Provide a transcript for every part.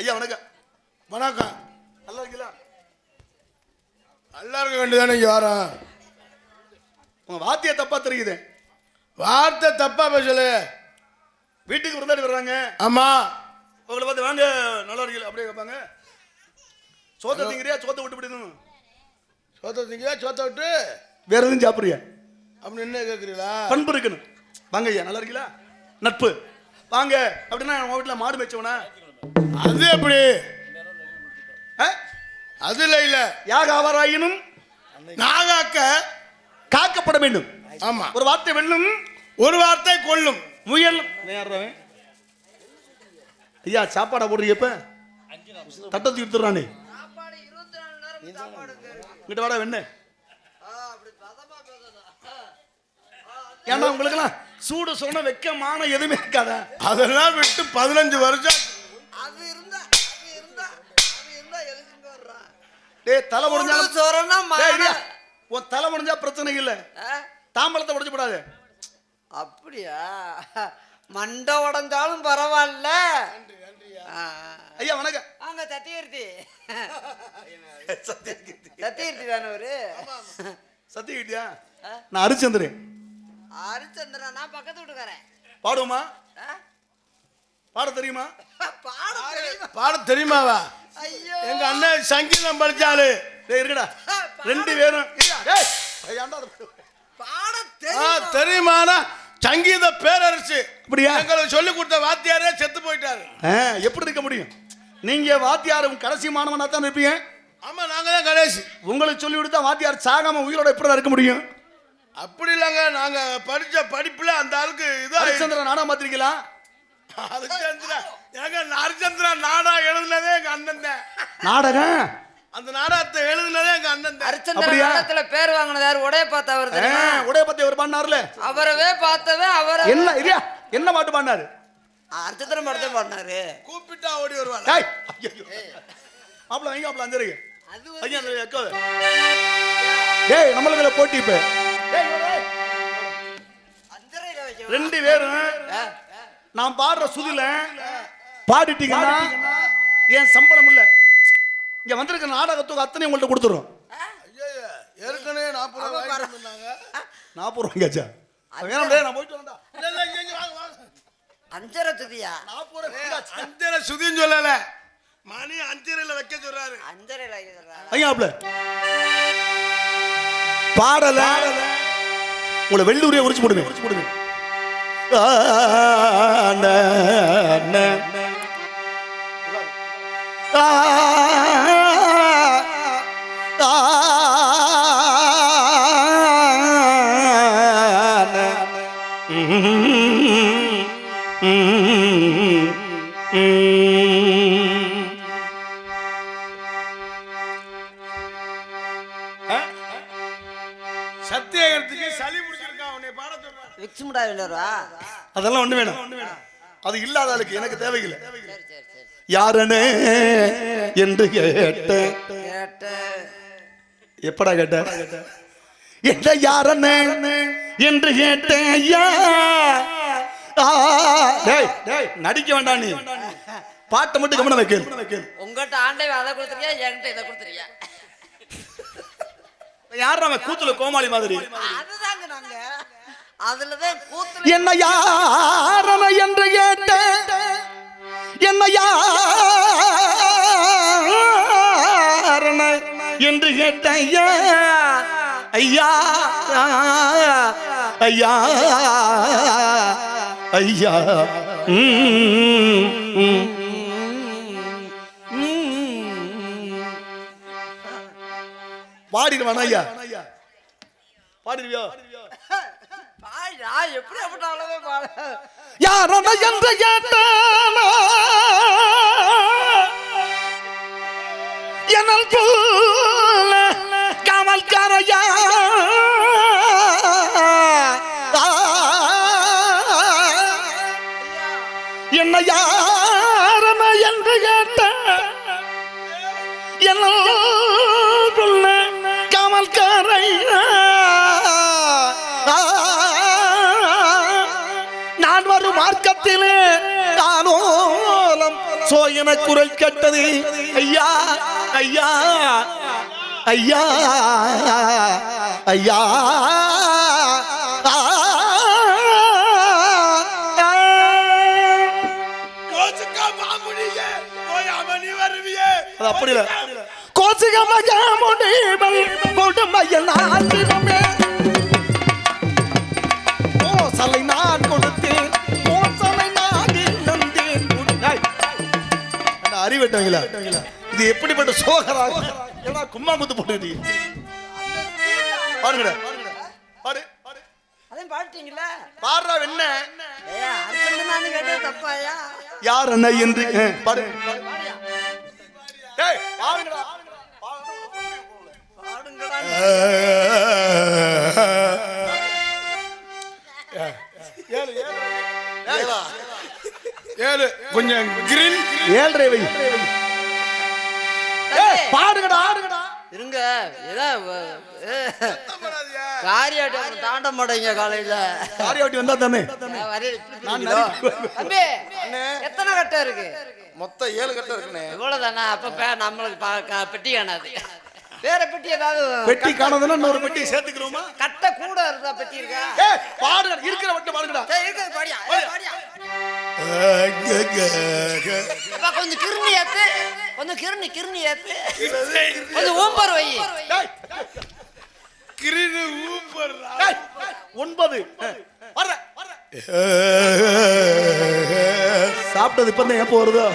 ஐயா வணக்கம். வணக்கம். நல்லா இருக்கீங்களா? நல்லா இருக்க வேண்டியதானே இங்க வரோம் உங்க வாத்தியா தப்பா தெரியுது. வார்த்தை தப்பா பேசல வீட்டுக்கு விருந்தாடி வர்றாங்க. ஆமா. உங்களை பார்த்து வாங்க நல்லா இருக்கீங்களா? அப்படியே கேட்பாங்க. சோத்த திங்கிறியா? சோத்த விட்டு விடணும் சோத்த திங்க சோத்த விட்டு. வேற எதுவும் சாப்பிடுறியா? அப்படின்னு என்ன கேக்குறீங்களா? பண்பு இருக்கணும். வாங்க ஐயா நல்லா இருக்கீங்களா? நட்பு. வாங்க. அப்படின்னா உங்க வீட்டில் மாடு மேய்ச்சவனா? அது எப்படி? ஆ? அது இல்ல யாக ஆவாராயினும்? நாகாக்க காக்கப்பட வேண்டும். ஆமா. ஒரு வார்த்தை வெல்லும். ஒரு வார்த்தை கொள்ளும் முயல். ஐயா சாப்பாடா போடுறீங்க இப்ப? சாப்பாடு இருக்கு. இங்கிட்ட வாடா. ஆ, ஏன்னா உங்களுக்கெல்லாம்? சூடு சொன்ன வெக்க மானம் எதுவுமே இருக்காதா? அதெல்லாம் விட்டு பதினஞ்சு வருஷம் அது இருந்தா அது இருந்தா அது இருந்தா எதுக்குங்க வர்றான் டேய் தலை முடிஞ்சாலும். இரியா. உன் தலை முடிஞ்சா பிரச்சனை இல்ல. ஆ, தாம்பழத்தை உடைச்சு போடாது. அப்படியா? மண்டை உடஞ்சாலும் பரவாயில்ல. ஐயா வணக்கம். அங்க தத்தியர்த்தி தத்தியர்த்தி தானே அவரு? சத்தியகிட்டியா ஆ? நான் ஹரிச்சந்திரன் ஹரிச்சந்திரன் நான் பக்கத்து வீட்டுக்காரன். பாடுவோமா? ஆ? பாட தெரியுமா? பாட தெரியுமா? பாட தெரியுமாவா? ஐயோ. எங்க அண்ணன் சங்கீதம் படிச்சாலு டேய் இருக்கடா ரெண்டு பேரும். தெரியுமானா? சங்கீத பேரரசு. அப்படியா? எங்களுக்கு சொல்லி கொடுத்த வாத்தியாரே செத்து போயிட்டாரு. ஆ, எப்படி இருக்க முடியும்? நீங்க வாத்தியார் கடைசி மாணவனா தான் இருப்பீங்க? ஆமா நாங்க தான் கணேஷ் உங்களுக்கு சொல்லி கொடுத்தா வாத்தியார் சாகாம உயிரோட எப்படி இருக்க முடியும்? அப்படி இல்லைங்க நாங்க படிச்ச படிப்புல அந்த ஆளுக்கு இதா ஹரிச்சந்திரன் நாடகம் பார்த்திருக்கீங்களா ஹரிச்சந்திரா எங்க ஹரிச்சந்திரா நாடா எழுதுனதே எங்க அண்ணன் தான். நாடகம் அந்த நாடகத்தை எழுதுனதே எங்க அண்ணன் ஹரிச்சந்திரன்? நாடகத்துல பேர் வாங்கினதாரு உடைய தெரியுமா ஆ, உடைய பத்தி அவர் பண்ணார்ல அவரவே பார்த்தவன் அவரை என்ன இரியா என்ன பாட்டு பாடினாரு? ஹரிச்சந்திரன் படத்தை பண்ணாரு கூப்பிட்டா ஓடி வருவாள்? டேய் ஐயோ மாப்பிள வைங்க மாப்பிள அஞ்சருக்கு அது ஐயா அந்த எக்கோ டேய் நம்மளுக்குள்ள போட்டி இப்ப. அஞ்சரையில ரெண்டு பேரும் நான் பாடுற சுதில பாடிட்டீங்கன்னா என் சம்பளம் இல்ல. இங்க வந்திருக்க நாடகத்துக்கு அத்தனை உங்கள்ட்ட கொடுத்துரும் ஏற்கனவே நாற்பது ரூபாய் நாற்பது ரூபாய்க்காச்சா வேணும் டேய், நான் போயிட்டு வந்தா. அஞ்சரை ரூபாய் அஞ்சரை சுதின்னு சொல்லல. மணி அஞ்சரைல வைக்க சொல்றாரு. அஞ்சரையில ஐயாப்ல பாடல. உங்களை வெள்ளூரியை உரிச்சு போடுவேன் உரிச்சு சத்தியகரத்துக்கு சளி முடிச்சிருக்கான் உன்னை பாட சொல்றாரு விக்ஸ் மிட்டாய் விளையாடுவா? அதெல்லாம் ஒண்ணு வேணும். அது இல்லாத ஆளுக்கு எனக்கு தேவையில்லை. யாரனே என்று கேட்ட. கேட்டு எப்படா கேட்ட? என்ன யாரனே என்று கேட்ட ஐயா. நடிக்க வேண்டாம் நீ. பாட்டை மட்டும் கவனம் வைக்க. உங்ககிட்ட ஆண்டை அதை கொடுத்துருக்கியா? என்கிட்ட இதை கொடுத்துருக்கியா? யார் அவன்? கூத்துல கோமாளி மாதிரி. அதுதாங்க நாங்க என்ன யாரன என்று கேட்ட? என்ன யாரன என்று கேட்ட? ஐயா ஐயா ஐயா ஐயா. பாடிடுவானா ஐயா? பாடிடுவியா? பாடா எப்படி அப்படி அவ்வளவே பாட யாரன என்று கேட்டானா? எனல் என குரல் கேட்டது ஐயா ஐயா ஐயா ஐயா அப்படி இல்ல. கோச்சிகமாக முடிவை கொடுமையில் நான் அறிவிட்டவங்களா இது எப்படிப்பட்ட சோகராக ஏன்னா கும்மா குத்து போட்டு பாருங்கடா. பாரு. பாடிட்டீங்களா பாடுறா என்ன தப்பாயா? யார் அண்ணா என்று? அஹ், பாரு ஏய் பாருங்கடா பாடுங்கடா. ஏழு. கொஞ்சம் கிரீன் ஏழ்ரை வை. பாடுங்கடா. ஆடுங்கடா இருங்க. ஏதா காரியாட்டம் தாண்ட மாட்டேங்க காலையில. காரியாவட்டி வந்தா தானே? எத்தனை கட்டம் இருக்கு? மொத்தம் ஏழு கட்டம் இருக்குண்ணே. இவ்வளவுதானா அப்ப நம்மளுக்கு பா- க- பெட்டி காணாது. வேற பெட்டி ஏதாவது பெட்டி காணதுன்னா இன்னொரு பெட்டி சேர்த்துக்கிறோமா? கட்டை கூட இருந்தா பெட்டி இருக்கா? ஏய் பாடுங்க இருக்கிற வட்டம் பாடுங்கடா சரி, இருக்குது, பாடியா? ஏய், பாடியா. கொஞ்சம் கிருணி ஏத்து. கொஞ்சம் கிருணி கிருணி ஏத்து. கொஞ்சம் ஊம்பர் வை. ஏய், கிரீன் ஊப்பர் ஏய், ஒன்பது. வர்றேன். சாப்பிட்டது இப்ப தான் எப்போ வருதோ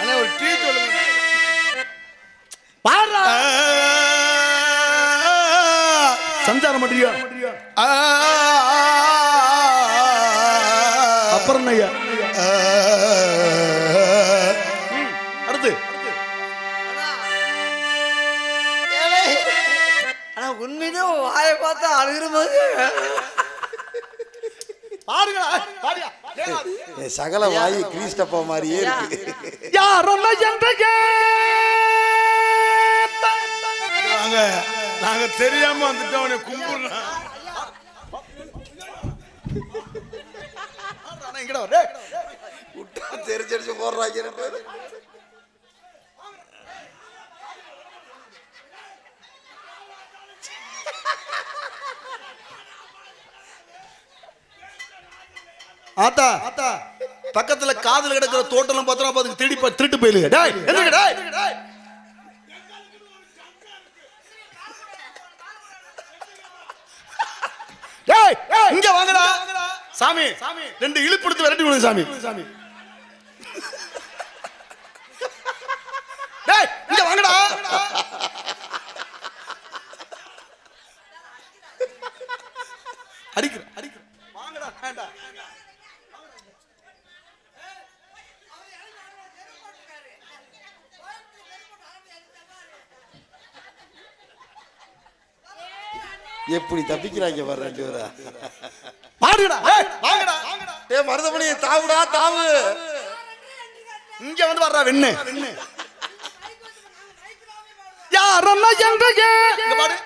அண்ணா ஒரு டீ சொல்லுங்க சஞ்சாரம் பண்றியா? அப்புறம் ஐயா அடுத்து. ஆனா உண்மையிலே வாயை பார்த்தா அழுகிற மாதிரி. சகல வாயு கிரீஸ்டப்பா மாதிரியே இருக்கு. யாரொன்ன என்ற நாங்க நாங்க தெரியாம வந்துட்டோம் அவனை கும்பிடுறான். விட்டா தெரிஞ்சடிச்சு போடுறாங்க ஆத்தா ஆத்தா பக்கத்துல காதல் கிடக்கிற தோட்டம் பத்திரம் பார்த்து திருடி டாய் திருட்டு போயிலுங்க இங்க வாங்கடா. சாமி ரெண்டு இழுப்படுத்து விரட்டி விடுங்க சாமி. சாமி. டேய் இங்க வாங்கடா. அடிக்கிற அடிக்கிற வாங்கடா வேண்டாம் எப்படி தப்பிக்கிறாங்க பாரு ரெண்டு பேரா? ஏய், வாங்கடா. ஏ மருதமணி தாவுடா தாவு. இங்க வந்து வர்றா வெண்ணு. யாரம்மா எங்க பாரு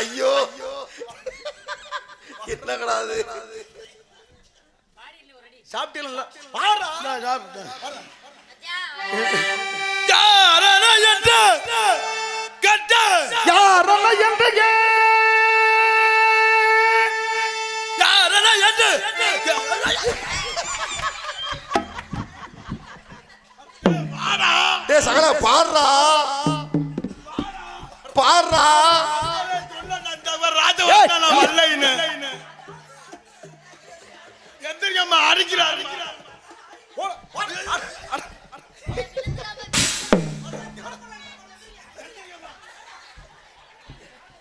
ஐயோ. என்னங்கடா அது? சாப்பிட்டீங்களா? பாடுறா சாப்பிட்டேன். என்ற கட்ட. யாரம்மா எங்க யாரா என்ற. சகல பாடுறா. பாடுறா. ராஜவர்த்தன வல்லைன்னு எந்திரிக்கம்மா அடிக்கிறாரு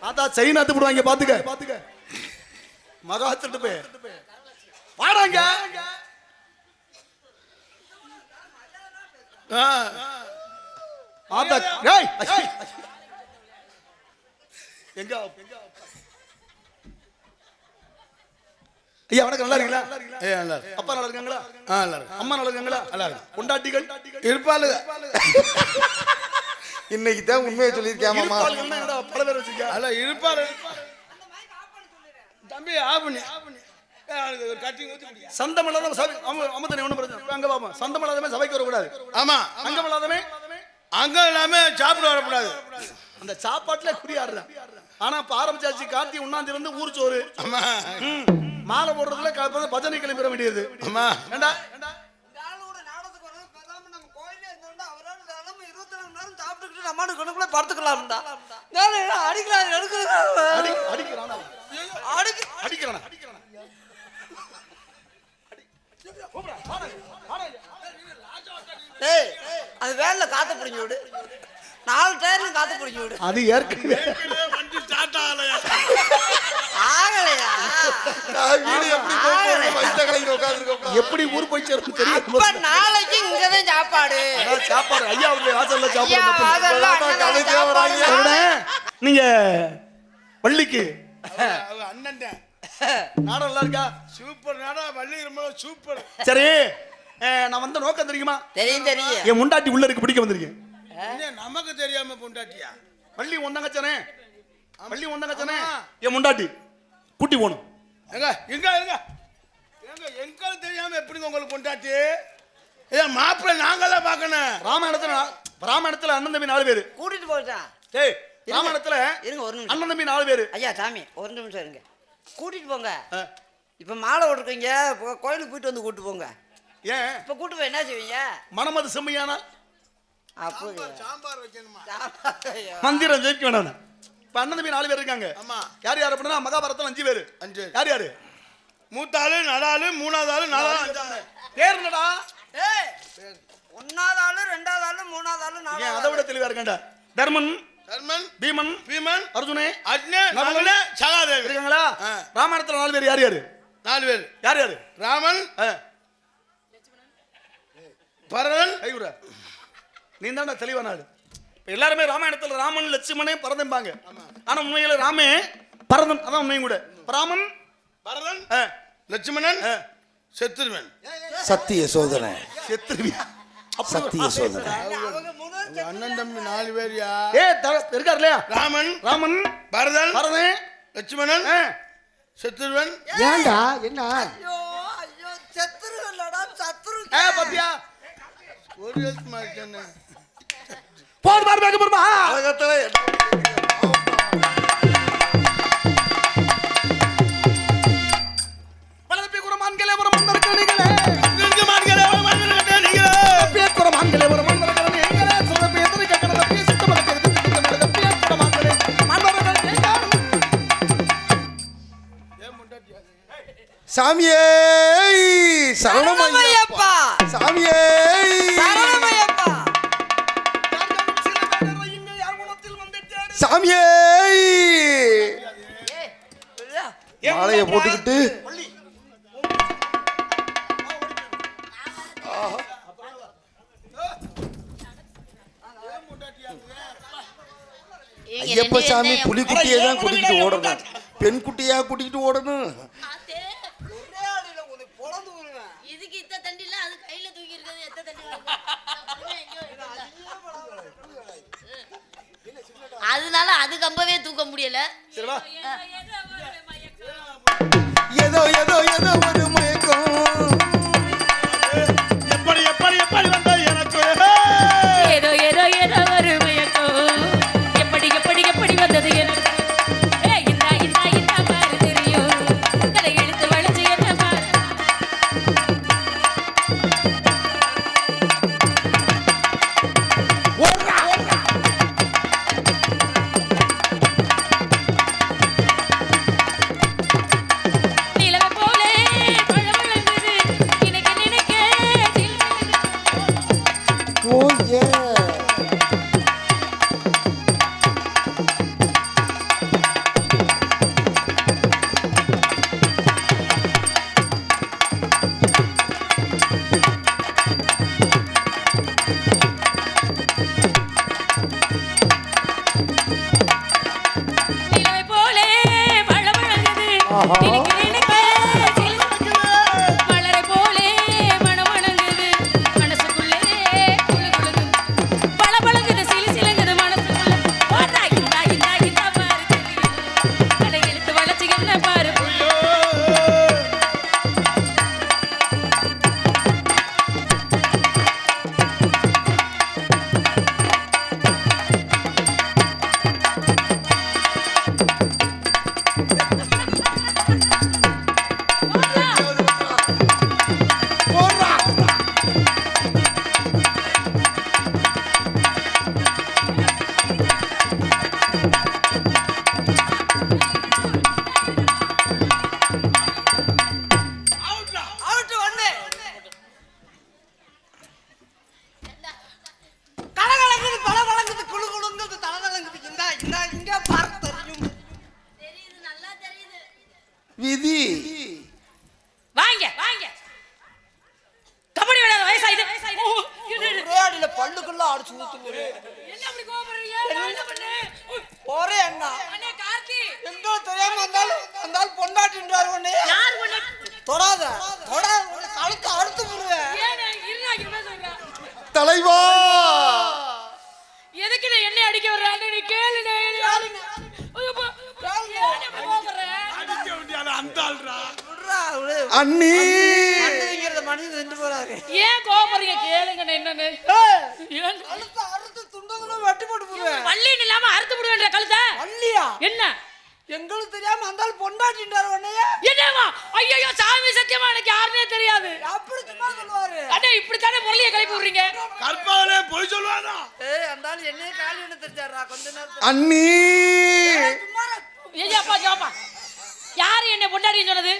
ஆத்தா செயின் அத்து போடுவாங்க பாத்துக்க. பாத்துக்க மகா திருட்டு போய் வாடாங்க. ஆத்தா ஏய். எங்க? ஐயா வணக்கம் நல்லா இருக்கீங்களா? ஏ நல்லா இருக்கு. அப்பா நல்லா இருக்காங்களா? ஆ நல்லா இருக்கு. அம்மா நல்லா இருக்காங்களா? நல்லா இருக்கு பொண்டாட்டிகள்? இருப்பாளுக. இன்னைக்கு தான் உண்மையை சொல்லியிருக்கேன் பல பேர் வச்சிருக்கா. அல்ல இருப்பாரு. தம்பி ஆ பண்ணி. ஆ பண்ணி ஆளுங்க ஒரு கட்டி ஊத்தி குடியா சந்தம் இல்லாத சபை அம- அமுதனை ஒண்ணும் பிரச்சனை அங்க பாப்போம் சந்தம் இல்லாதவன் சபைக்கு வரக்கூடாது. ஆமா. அங்கம் இல்லாதவன் அங்க எல்லாமே சாப்பிட வரக்கூடாது. அந்த சாப்பாட்டுல குறியாடுறான் ஆனா இப்ப ஆரம்பிச்சாச்சு கார்த்தி உண்ணாந்து இருந்து ஊர் சோறு. ஆமா. ம். மாலை போடுறதுல பஜனை கிளம்பிட வேண்டியது. ஆமா. ஏண்டா இந்த ஆளோட நாடகத்துக்கு வரணும், பேசாம நம்ம கோயிலே இருந்தோம்னா அவரோட தினமும் இருபத்தி நாலு மணி நேரம் சாப்பிட்டுக்கிட்டு நம்ம பாட்டுக்கு கணக்குல படுத்துக்கலாம்டா. நானு என்ன அடிக்கிறான், எடுக்கிறான். அடி அடிக்கிறானா அடிக்க- அடிக்கிறானா? டேய், அது வேன்ல காத்த பிடிஞ்சு விடு. நாலு டயர்ல காத்த பிடிஞ்சு விடு. அது ஏற்கனவே வண்டி ஸ்டார்ட் ஆகலையா? ஆகலையா? நான் வீடு எப்படி உட்கார்ந்திருக்கோம்ப்பா. எப்படி ஊர் போய் சேரும் தெரியும் அப்ப நாளைக்கு இங்கதான் சாப்பாடு. சாப்பாடு ஐயா அவருடைய வாசல்ல சாப்பாடு அங்கதான் நீங்க பள்ளிக்கு? அண்ணன் நாடம் நல்லா இருக்கா? சூப்பர் நாடா வள்ளி ரொம்ப சூப்பர். சரி நான் வந்த நோக்கம் தெரியுமா? தெரியும் தெரியும். என் முண்டாட்டி உள்ள இருக்கு பிடிக்க வந்திருக்கேன். நமக்கு தெரியாம பொண்டாட்டியா? பள்ளி ஒந்தங்கச்சனே பள்ளி ஒந்தங்கச்சனே ஆமா. என் முண்டாட்டி. கூட்டி போகணும். எங்க எங்க எங்க? எங்க எங்களுக்கு தெரியாம எப்படிங்க உங்களுக்கு பொண்டாட்டி? ஏன் மாப்பிள்ளை நாங்கெல்லாம் பார்க்கணும். ராமாயணத்துல ராமாயணத்துல அண்ணன் தம்பி நாலு பேரு. கூட்டிட்டு போயிட்டான் ஏய் ராமாயணத்துல இருங்க ஒரு நிமிஷம். அண்ணன் தம்பி நாலு பேரு. ஐயா சாமி ஒரு நிமிஷம் இருங்க. கூட்டிட்டு போங்க. இப்ப மாலை ஓட்டுறீங்க கோயிலுக்கு போயிட்டு வந்து கூட்டு போங்க. ஏன்? இப்ப கூட்டு போய் என்ன செய்வீங்க? மனமது செம்மையானா? அப்போ சாம்பார் வைக்கணுமா. மந்திரம் ஜெயிக்க வேண்டாம் இப்ப அண்ணன் தம்பி நாலு பேர் இருக்காங்க. ஆமா. யார் யார் அப்படின்னா மகாபாரதத்துல அஞ்சு பேரு. அஞ்சு யார் யாரு? மூத்த ஆளு நடாலு மூணாவது ஆளு நாலாவது அஞ்சாவது பேர் என்னடா? ஏய், ஒண்ணாவது ஆளு ரெண்டாவது ஆளு மூணாவது ஆளு ஏன் நாலாவது அதை விட தெளிவா இருக்கேன்டா. தர்மன் தர்மன் பீமன் பீமன் அர்ஜுனே அக்னே நகுலன், நகுல சகாதேவி இருக்காங்களா? ஆ. ராமாயணத்துல நாலு பேர் யார் யாரு? நாலு பேர். யார் யாரு? ராமன் ஆ, பரதன். கைவிட நீ தான்டா தெளிவான ஆளு இப்ப எல்லாருமே ராமாயணத்துல ராமன் லட்சுமணே பரதம்பாங்க. ஆனா உண்மையில ராமே பரதன் அதான் உண்மையும் கூட. ராமன் பரதன் ஆ, லட்சுமணன் ஆ, செத்துருவன். சத்திய சோதனை. செத்துருவியா சத்திய சோதனை. அண்ணன் தம்பி நாலு பேர்யா? ஏ இருக்கார் இல்லையா? ராமன். ராமன். பரதன். பரதன். லட்சுமணன். செத்துருவன். ஏன்டா? என்ன? ஐயோ ஐயோ சத்துரு இல்லடா சத்துரு ஏ பாத்தியா? ஒரு போது பாரு பேக்க போருமா உலகத்துல சாமியே சரணமையப்பா. சாமியே. சாமியே. மாலையை போட்டுக்கிட்டு ஐயப்ப சாமி புலிக்குட்டியை தான் கூட்டிக்கிட்டு ஓடணும். பெண் குட்டியா கூட்டிக்கிட்டு ஓடணும். அதனால அது கம்பவே தூக்க முடியல. சரி வா ஏதோ ஏதோ ஏதோ ஒரு அந்த ஆள்ரா அண்ணி. மனிதங்கிறத மனிதன் நின்று போறாரு. ஏன் கோவப்படுறீங்க கேளுங்க என்னன்னு. ஏன்? கழுத்து அறுத்து துண்டங்களும் வெட்டி போட்டு போடுவேன். வள்ளின்னு இல்லாம அறுத்து விடுவேன்ற கழுத்தை? வள்ளியா? என்ன? எங்களுக்கு தெரியாம அந்த ஆள் பொண்டாட்டின்றாரு உன்னைய. என்னவா? ஐயோ சாமி சத்தியமா எனக்கு யாருன்னே தெரியாது. அப்படி சும்மா சொல்லுவாரு. அண்ணே இப்படித்தானே பொருளைய கிளப்பி விடுறீங்க? கற்பாவலே பொய் சொல்லுவானா? ஏய் அந்த ஆள் என்னைய காலி என்ன தெரிஞ்சாரா கொஞ்ச நேரத்துல. அண்ணி. ஏய் அப்பா ஜோப்பா யாரு என்ன பொண்டாட்டின்னு சொன்னது.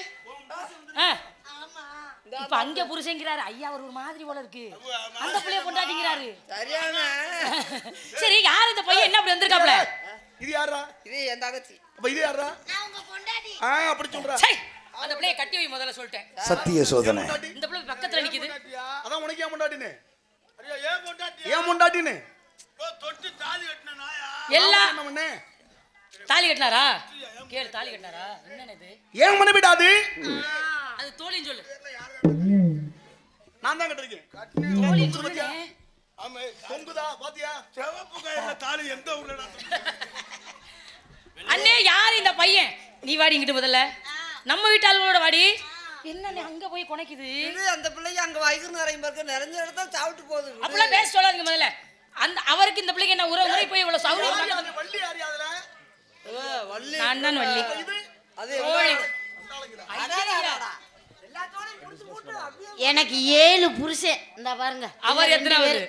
இப்ப அங்க புருஷங்கிறாரு ஐயா அவர் ஒரு மாதிரி போல இருக்கு. அந்த புள்ளைய பொண்டாட்டிங்கிறாரு. சரி யார் இந்த பையன்? என்ன அப்படி வந்திருக்காப்ல? இது யாரா இது என் தங்கச்சி. அப்ப இது யாரா ஆ அப்படி சொல்றா. சை, அந்த பிள்ளைய கட்டி வை முதல்ல சொல்லிட்டேன். சத்திய சோதனை. இந்த பிள்ளை பக்கத்துல நிக்குது. அதான் உனக்கு ஏன் முண்டாட்டினு அடியா ஏன் பொண்டாட்டி ஏன் முண்டாட்டினு தொட்டு தாலி என்ன கட்டினாரா? கேளு தாலி கட்டினாரா? என்னன்னு இது? ஏன் பண்ண விடாது அது? தோழின்னு சொல்லு. நான் தான் கட்டிருக்கேன். தோழின்னு சொல்லுனே ஆமா தொங்குதா? பாத்தியா? சிவப்பு கயிறுல தாலி எந்த ஊர்ல அண்ணே யார் இந்த பையன்? நீ வாடி இங்கிட்டு முதல்ல. நம்ம வீட்டு ஆளுங்களோட வாடி. என்ன அங்க போய் குணைக்குது? இது அந்த பிள்ளைக்கு அங்க வயிறு நிறைய பேருக்கு நிறைஞ்ச இடத்துல சாப்பிட்டு போகுது. விடு. அப்பெல்லாம் பேச சொல்லாதீங்க முதல்ல. அந்த அவருக்கு இந்த பிள்ளைக்கு என்ன உறவு முறை போய் இவ்வளவு சௌரியம் நான் தான் வள்ளி. எனக்கு ஏழு புருஷன். இந்த பாருங்க. அவர் எத்தனாவது?